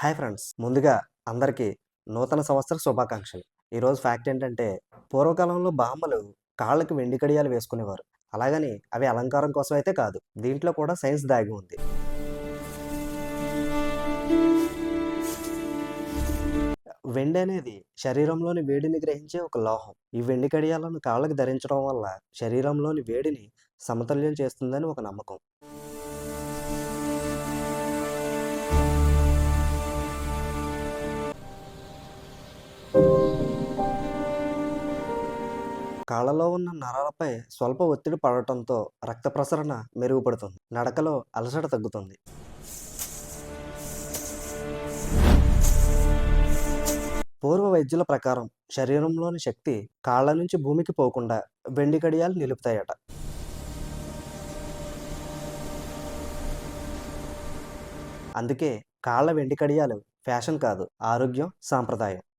Hi friends. ముందుగా అందరికీ నూతన సంవత్సర శుభాకాంక్షలు. ఈరోజు ఫ్యాక్ట్ ఏంటంటే పూర్వకాలంలో బామ్మలు కాళ్ళకి వెండి కడియాలు వేసుకునేవారు. అలాగని అవి అలంకారం కోసం అయితే కాదు దీంట్లో కూడా సైన్స్ దాగి ఉంది. వెండి అనేది శరీరంలోని వేడిని గ్రహించే ఒక లోహం. ఈ వెండి కడియాలను కాళ్ళకి ధరించడం వల్ల శరీరంలోని వేడిని సమతుల్యం చేస్తుందని ఒక నమ్మకం. కాళ్ళలో ఉన్న నరాలపై స్వల్ప ఒత్తిడి పడటంతో రక్త ప్రసరణ మెరుగుపడుతుంది. నడకలో అలసట తగ్గుతుంది. పూర్వ వైద్యుల ప్రకారం శరీరంలోని శక్తి కాళ్ళ నుంచి భూమికి పోకుండా వెండి కడియాలు నిలుపుతాయట. అందుకే కాళ్ళ వెండి కడియాలు ఫ్యాషన్ కాదు ఆరోగ్యం సాంప్రదాయం.